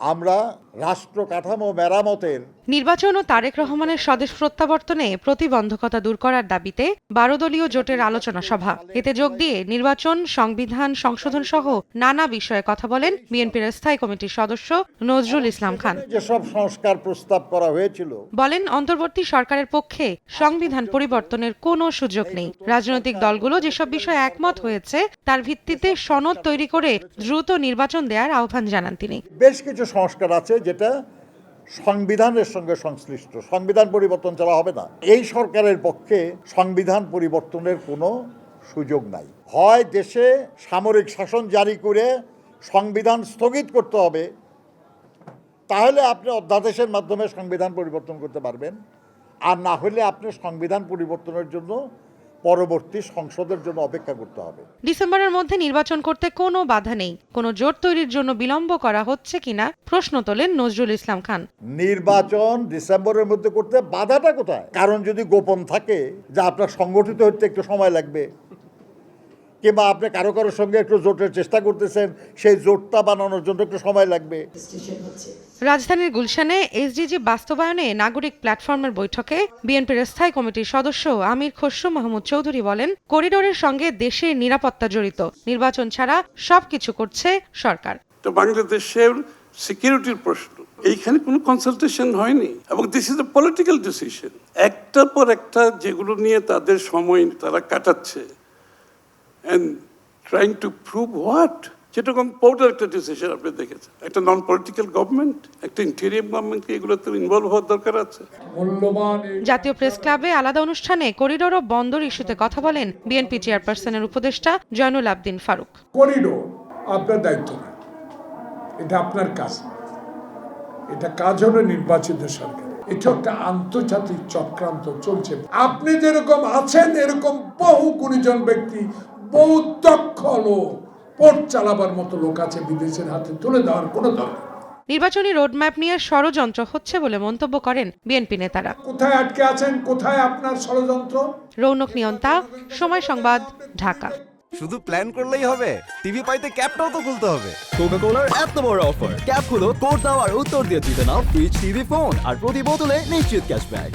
আমরা রাষ্ট্র কাঠামো মেরামতের নির্বাচন ও তারেক রহমানের স্বদেশ প্রত্যাবর্তনে প্রতিবন্ধকতা দূর করার দাবিতে বারো দলীয় জোটের আলোচনা সভা। এতে যোগ দিয়ে নির্বাচন সংবিধান সংশোধন সহ নানা বিষয়ে কথা বলেন বিএনপির স্থায়ী কমিটির সদস্য নজরুল ইসলাম খান। যেসব সংস্কার প্রস্তাব করা হয়েছিল। বলেন অন্তর্বর্তী সরকারের পক্ষে সংবিধান পরিবর্তনের কোনো সুযোগ নেই। রাজনৈতিক দলগুলো যেসব বিষয়ে একমত হয়েছে তার ভিত্তিতে সনদ তৈরি করে দ্রুত নির্বাচন দেওয়ার আহ্বান জানান তিনি। বেশ কিছু সংস্কার আছে যেটা সংবিধানের সঙ্গে সংশ্লিষ্ট। সংবিধান পরিবর্তন ছাড়া হবে না। এই সরকারের পক্ষে সংবিধান পরিবর্তনের কোনো সুযোগ নাই। হয় দেশে সামরিক শাসন জারি করে সংবিধান স্থগিত করতে হবে, তাহলে আপনি অধ্যাদেশের মাধ্যমে সংবিধান পরিবর্তন করতে পারবেন। আর না হলে আপনি সংবিধান পরিবর্তনের জন্য পরবর্তী সংসদের জন্য অপেক্ষা করতে হবে। ডিসেম্বরের মধ্যে নির্বাচন করতে কোনো বাধা নেই। কোনো জোট তৈরির জন্য বিলম্ব করা হচ্ছে কিনা প্রশ্ন তোলেন নজরুল ইসলাম খান। নির্বাচন ডিসেম্বরের মধ্যে করতে বাধাটা কোথায়? কারণ যদি গোপন থাকে যে আপনার সংগঠিত হতে একটু সময় লাগবে কিংবা আপনি কারও কারোর সঙ্গে একটু জোটের চেষ্টা করতেছেন সেই জোটটা বানানোর জন্য একটু সময় লাগবে। রাজধানীর গুলশানে এসডিজি বাস্তবায়নে নাগরিক প্ল্যাটফর্মের বৈঠকে বিএনপির স্থায়ী কমিটির সদস্য আমির খসরু মাহমুদ চৌধুরী বলেন করিডোরের সঙ্গে দেশের নিরাপত্তা জড়িত। নির্বাচন ছাড়া সবকিছু করছে সরকার। তো বাংলাদেশের সিকিউরিটির প্রশ্ন। এইখানে কোনো কনসালটেশন হয়নি। এবং this is a political decision একটার পর একটা যেগুলো নিয়ে তাদের সময় তারা কাটাচ্ছে। And trying to prove what যেরকম পোর্টের একটা ডিসিশন আপনি দেখেছেন। একটা নন পলিটিক্যাল গভর্নমেন্ট একটা ইন্টেরিয়াম গভর্নমেন্টকে এগুলোতে ইনভলভ হওয়ার দরকার আছে। জাতীয় প্রেস ক্লাবে আলাদা অনুষ্ঠানে করিডোর ও বন্দর ইস্যুতে কথা বলেন বিএনপি চেয়ারপারসনের উপদেষ্টা জয়নুল আবদিন ফারুক। করিডোর আপনার দায়িত্ব না। এটা আপনার কাজ। এটা কাজ হলো নির্বাচিত সরকার। এটা একটা আন্তর্জাতিক চক্রান্ত চলছে। আপনি যেরকম আছেন এরকম বহু গুণীজন ব্যক্তি বহু দক্ষ লোক পোর্ট চালাবার মতো লোক আছে বিদেশের হাতে তুলে দেওয়ার কোনো দরকার নির্বাচনী রোডম্যাপ নিয়ে ষড়যন্ত্র হচ্ছে বলে মন্তব্য করেন বিএনপি নেতারা। কোথায় আটকে আছেন কোথায় আপনার ষড়যন্ত্র? রৌনক নিয়ন্তা সময় সংবাদ ঢাকা। শুধু প্ল্যান করলেই হবে টিভি পাইতে ক্যাপটাও তো খুলতে হবে। কোকা কোলার এত বড় অফার ক্যাপ হলো কোড দাও আর উত্তর দিয়ে জিতে নাও ফ্রিজ টিভি ফোন আর প্রতি বোতলে নিশ্চিত ক্যাশব্যাক